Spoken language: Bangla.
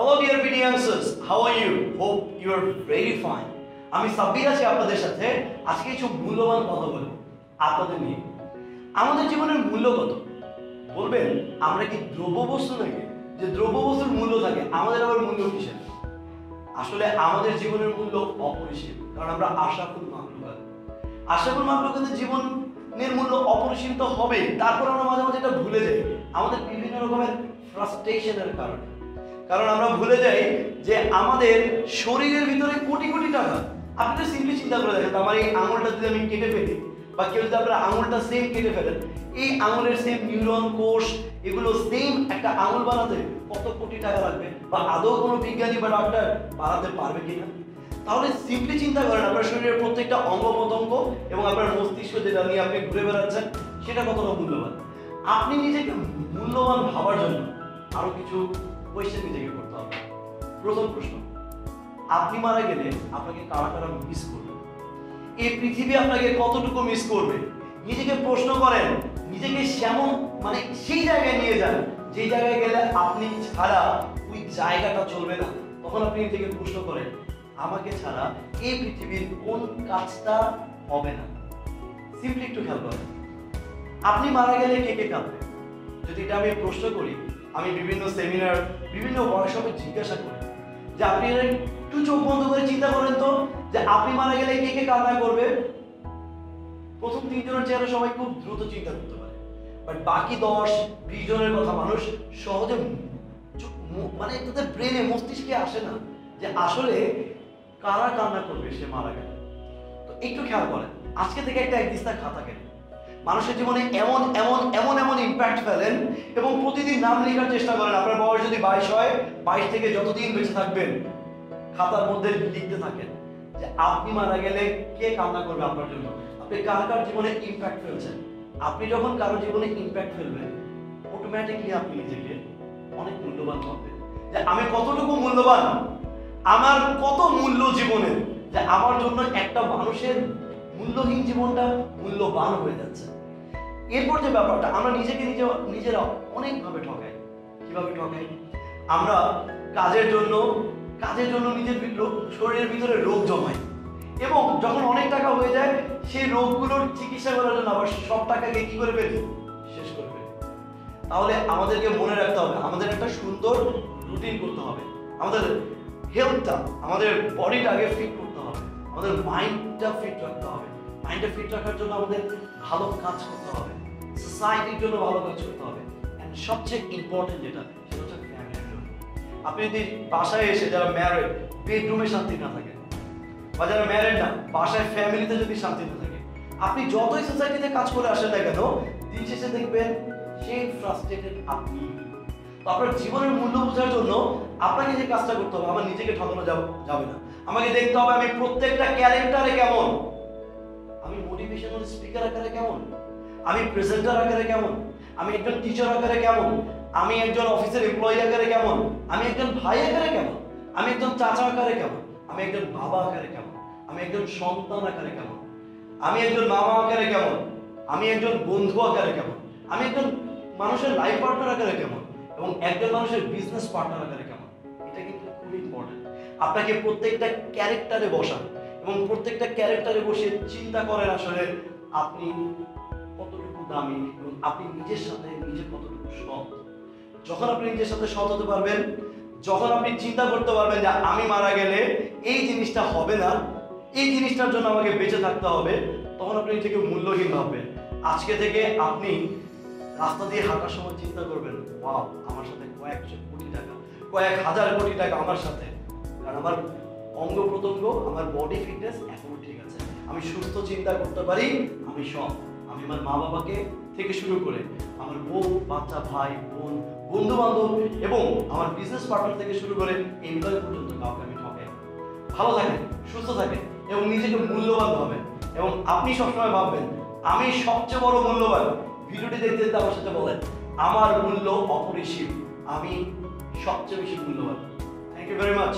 Hello dear BDMers, how are you? Hope you are very fine. আমি সাব্বির আছি আপনাদের সাথে। আজকে কিছু মূল্যবান কথা বলব। আপনাদের নিয়ে। আমাদের জীবনের মূল্য কত? বলবেন আমরা কি দ্রব্য বস্তু নাকি? যে দ্রব্য বস্তুর মূল্য থাকে আমাদের আবার মূল্য কিসের? আসলে আমাদের জীবনের মূল্য অপরিসীম কারণ আমরা আশাকুল মাহলুকাত আশাকুল মাহলুকাতের জীবনের মূল্য অপরিসীম তো হবেই। তারপর আমরা মাঝে মাঝে এটা ভুলে যাই। আমাদের বিভিন্ন রকমের ফ্রাস্ট্রেশনের কারণে। কারণ আমরা ভুলে যাই যে আমাদের শরীরের ভিতরে কোটি কোটি টাকা। আপনি তো সিম্পলি চিন্তা করে দেখেন, আমার এই আঙুলটা যদি আমি কেটে ফেলি, বা কেউ যদি আপনার আঙুলটা সেম কেটে ফেলেন এই আঙুলের সেম নিউরন কোষ, এগুলো সেম একটা আঙুল বানাতে কত কোটি টাকা লাগবে? বা আদৌ কোনো বিজ্ঞানী বা ডাক্তার বানাতে পারবে কিনা? তাহলে সিম্পলি চিন্তা করেন, আপনার শরীরের প্রত্যেকটা অঙ্গ প্রত্যঙ্গ এবং আপনার মস্তিষ্ক যেটা নিয়ে আপনি ঘুরে বেড়াচ্ছেন, সেটা কতটা মূল্যবান? আপনি নিজেকে মূল্যবান ভাবার জন্য আরও কিছু কোয়েশ্চেন নিজেকে প্রথম প্রশ্ন। আপনি মারা গেলে আপনাকে কারা কারা মিস করবে? এই পৃথিবী আপনাকে কতটুকু মিস করবে? নিজেকে প্রশ্ন করেন, নিজেকে সেমন মানে সেই জায়গায় নিয়ে যান যে জায়গায় গেলে আপনি ছাড়া ওই জায়গাটা চলবে না। তখন আপনি নিজেকে প্রশ্ন করেন, আমাকে ছাড়া এই পৃথিবীর কোন কাজটা হবে না? সিম্পলি একটু খেয়াল করেন। আপনি মারা গেলে কে কে কাঁদবে? যদি এটা আমি প্রশ্ন করি, আমি বিভিন্ন সেমিনার বিভিন্ন ওয়ার্কশপে জিজ্ঞাসা করি যে আপনি একটু চোখ বন্ধ করে চিন্তা করেন তো, যে আপনি মারা গেলে কে কে কান্না করবে? প্রথম তিনজনের চেহারা সবাই খুব দ্রুত চিন্তা করতে পারে। বাট বাকি দশ, বিশ জনের কথা মানুষ সহজে মানে তাদের ব্রেনে, মস্তিষ্কে আসে না যে আসলে কারা কান্না করবে সে মারা গেলে। তো একটু খেয়াল করেন, আজকে থেকে একটা এক একদিস্তা খাতা কেন মানুষের জীবনে এমন এমন এমন এমন ইম্প্যাক্ট ফেলেন এবং প্রতিদিন নাম লেখার চেষ্টা করেন। আপনার বয়স যদি বাইশ হয়, বাইশ থেকে যতদিন বেঁচে থাকবেন, খাতার মধ্যে লিখতে থাকেন যে আপনি মারা গেলে কে কান্না করবে আপনার জন্য? আপনি কার কার জীবনে ইম্প্যাক্ট ফেলছেন? আপনি যখন কারও জীবনে ইম্প্যাক্ট ফেলবেন অটোমেটিকলি আপনি নিজেকে অনেক মূল্যবান ভাববেন যে আমি কতটুকু মূল্যবান? আমার কত মূল্য জীবনের যে আমার জন্য একটা মানুষের মূল্যহীন জীবনটা মূল্যবান হয়ে যাচ্ছে। এরপর যে ব্যাপারটা, আমরা নিজেকে নিজে, নিজেরা অনেকভাবে ঠকাই। কীভাবে ঠকাই? আমরা কাজের জন্য কাজের জন্য নিজের শরীরের ভিতরে রোগ জমাই। এবং যখন অনেক টাকা হয়ে যায়, সেই রোগগুলোর চিকিৎসা করার জন্য আবার সব টাকাকে কী করে ফেলি? শেষ করে ফেলি। তাহলে আমাদেরকে মনে রাখতে হবে, আমাদের একটা সুন্দর রুটিন করতে হবে। আমাদের হেলথটা আমাদের বডিটাকে ফিট করতে হবে। আমাদের মাইন্ডটা ফিট রাখতে হবে। মাইন্ডটা ফিট রাখার জন্য আমাদের ভালো কাজ করতে হবে। সোসাইটির জন্য ভালো কাজ করতে হবে। অ্যান্ড সবচেয়ে ইম্পর্টেন্ট যেটা আপনি যদি বাসায় এসে যারা ম্যারেড বেডরুমে শান্তি না থাকে, বা যারা ম্যারেড না, বাসায় ফ্যামিলিতে যদি শান্তি না থাকে, আপনি যতই সোসাইটিতে কাজ করে আসেন না কেন, দিন শেষে দেখবেন সেই ফ্রাস্ট্রেটেড আপনি। আপনার জীবনের মূল্য বোঝার জন্য আপনাকে যে কাজটা করতে হবে, আমার নিজেকে ঠকানো যাব- না। আমাকে দেখতে হবে আমি প্রত্যেকটা ক্যারেক্টারে কেমন। মোটিভেশনাল স্পিকার আকারে কেমন আমি প্রেজেন্টার আকারে কেমন আমি একজন টিচার আকারে কেমন আমি একজন অফিসের এমপ্লয়ি আকারে কেমন আমি একজন ভাই আকারে কেমন আমি একজন চাচা আকারে কেমন আমি একজন বাবা আকারে কেমন আমি একজন সন্তান আকারে কেমন আমি একজন মামা আকারে কেমন আমি একজন বন্ধু আকারে কেমন আমি একজন মানুষের লাইফ পার্টনার আকারে কেমন এবং একজন মানুষের বিজনেস পার্টনার আকারে কেমন এটা কিন্তু খুব ইম্পর্টেন্ট আপনাকে প্রত্যেকটা ক্যারেক্টারে বসান এবং প্রত্যেকটা ক্যারেক্টারে বসে চিন্তা করেন আসলে আপনি কতটুকু দামি এবং আপনি নিজের সাথে নিজে কতটুকু সৎ। যখন আপনি নিজের সাথে সৎ হতে পারবেন, যখন আপনি চিন্তা করতে পারবেন যে আমি মারা গেলে এই জিনিসটা হবে না, এই জিনিসটার জন্য আমাকে বেঁচে থাকতে হবে, তখন আপনি নিজেকে মূল্যহীন ভাববেন। আজকে থেকে আপনি রাস্তা দিয়ে হাঁটার সময় চিন্তা করবেন, ওয়াও, আমার সাথে কয়েকশো কোটি টাকা, কয়েক হাজার কোটি টাকা আমার সাথে। কারণ আমার অঙ্গ প্রত্যঙ্গ আমার বডি ফিটনেস এখনও ঠিক আছে। আমি সুস্থ চিন্তা করতে পারি, আমি সব আমি আমার মা বাবাকে থেকে শুরু করে আমার বউ, বাচ্চা, ভাই, বোন বন্ধু বান্ধব এবং আমার বিজনেস পার্টনার থেকে শুরু করে এমপ্লয় পর্যন্ত কাউকে আমি ঠকাই। না। ভালো থাকেন, সুস্থ থাকেন এবং নিজেকে মূল্যবান ভাবেন। এবং আপনি সবসময় ভাববেন, আমি সবচেয়ে বড় মূল্যবান। ভিডিওটি দেখতে দেখতে আমার সাথে বলেন, আমার মূল্য অপরিসীম। আমি সবচেয়ে বেশি মূল্যবান। Thank you very much